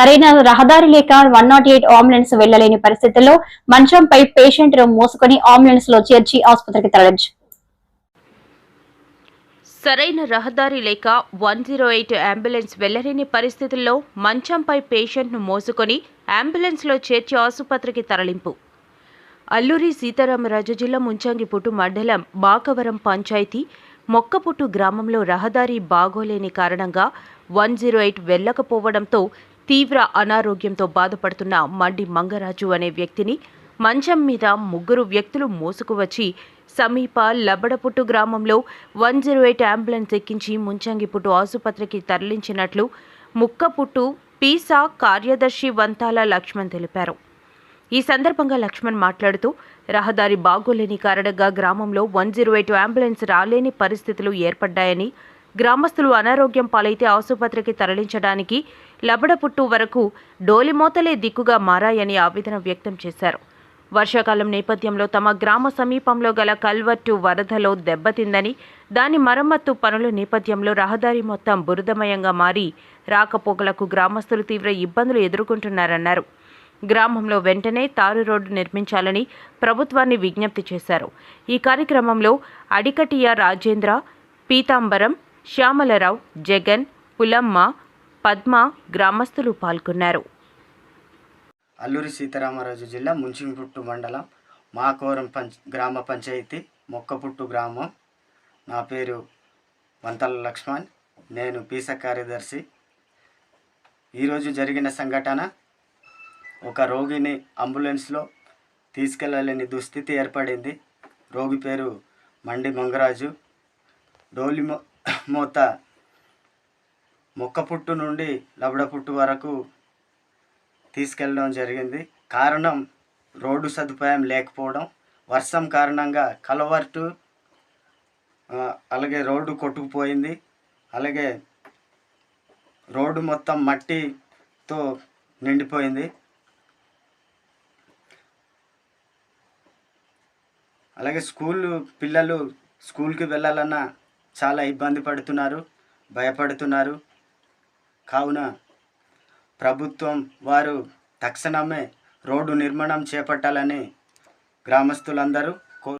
సరైన రహదారి లేక వన్ నాట్ ఎయిట్ అంబులెన్స్ వెళ్ళలేని పరిస్థితుల్లో మంచంపై పేషెంట్ను మోసుకొని అంబులెన్స్లో చేర్చి ఆసుపత్రికి తరలించారు సరైన రహదారి లేక వన్ జీరో ఎయిట్ అంబులెన్స్ వెళ్ళలేని పరిస్థితుల్లో మంచంపై పేషెంట్ను మోసుకొని అంబులెన్స్లో చేర్చి ఆసుపత్రికి తరలింపు. అల్లూరి సీతారామరాజు జిల్లా ముంచంగిపుట్టు మండలం బాకవరం పంచాయతీ మొక్కపుట్టు గ్రామంలో రహదారి బాగోలేని కారణంగా వన్ జీరో ఎయిట్ వెళ్ళకపోవడంతో తీవ్ర అనారోగ్యంతో బాధపడుతున్న మండి మంగరాజు అనే వ్యక్తిని మంచం మీద ముగ్గురు వ్యక్తులు మోసుకువచ్చి సమీప లబడపుట్టు గ్రామంలో వన్ జీరో ఎయిట్ అంబులెన్స్ ఎక్కించి ముంచంగిపుట్టు ఆసుపత్రికి తరలించినట్లు ముక్కపుట్టు పీసా కార్యదర్శి వంతాల లక్ష్మణ్ తెలిపారు. ఈ సందర్భంగా లక్ష్మణ్ మాట్లాడుతూ రహదారి బాగోలేని కారణంగా గ్రామంలో వన్ జీరో ఎయిట్ అంబులెన్స్ రాలేని పరిస్థితులు ఏర్పడ్డాయని గ్రామస్తులు అనారోగ్యం పాలైతే ఆసుపత్రికి తరలించడానికి లబడపుట్టు వరకు డోలిమోతలే దిక్కుగా మారాయని ఆవేదన వ్యక్తం చేశారు. వర్షాకాలం నేపథ్యంలో తమ గ్రామ సమీపంలో గల కల్వర్టు వరదలో దెబ్బతిందని దాని మరమ్మత్తు పనుల నేపథ్యంలో రహదారి మొత్తం బురదమయంగా మారి రాకపోకలకు గ్రామస్తులు తీవ్ర ఇబ్బందులు ఎదుర్కొంటున్నారన్నారు. గ్రామంలో వెంటనే తారు రోడ్డు నిర్మించాలని ప్రభుత్వాన్ని విజ్ఞప్తి చేశారు. ఈ కార్యక్రమంలో అడికటియ రాజేంద్ర పీతాంబరం శ్యామలరావు జగన్ పులమ్మ పద్మ గ్రామస్తులు పాల్గొన్నారు. అల్లూరి సీతారామరాజు జిల్లా ముంచింపుట్టు మండలం మాకోరం పంచ గ్రామ పంచాయతీ మొక్కపుట్టు గ్రామం. నా పేరు వంతల లక్ష్మణ్. నేను పీస కార్యదర్శి. ఈరోజు జరిగిన సంఘటన ఒక రోగిని అంబులెన్స్లో తీసుకెళ్ళలేని దుస్థితి ఏర్పడింది. రోగి పేరు మండి మంగరాజు. డోలిమో మూత మొక్క పుట్టు నుండి లబడపుట్టు వరకు తీసుకెళ్ళడం జరిగింది. కారణం రోడ్డు సదుపాయం లేకపోవడం. వర్షం కారణంగా కలవర్టు అలాగే రోడ్డు కొట్టుకుపోయింది. అలాగే రోడ్డు మొత్తం మట్టితో నిండిపోయింది. అలాగే స్కూల్ పిల్లలు స్కూల్కి వెళ్ళాలన్నా చాలా ఇబ్బంది పడుతున్నారు భయపడుతున్నారు. కావున ప్రభుత్వం వారు తక్షణమే రోడ్డు నిర్మాణం చేపట్టాలని గ్రామస్తులందరూ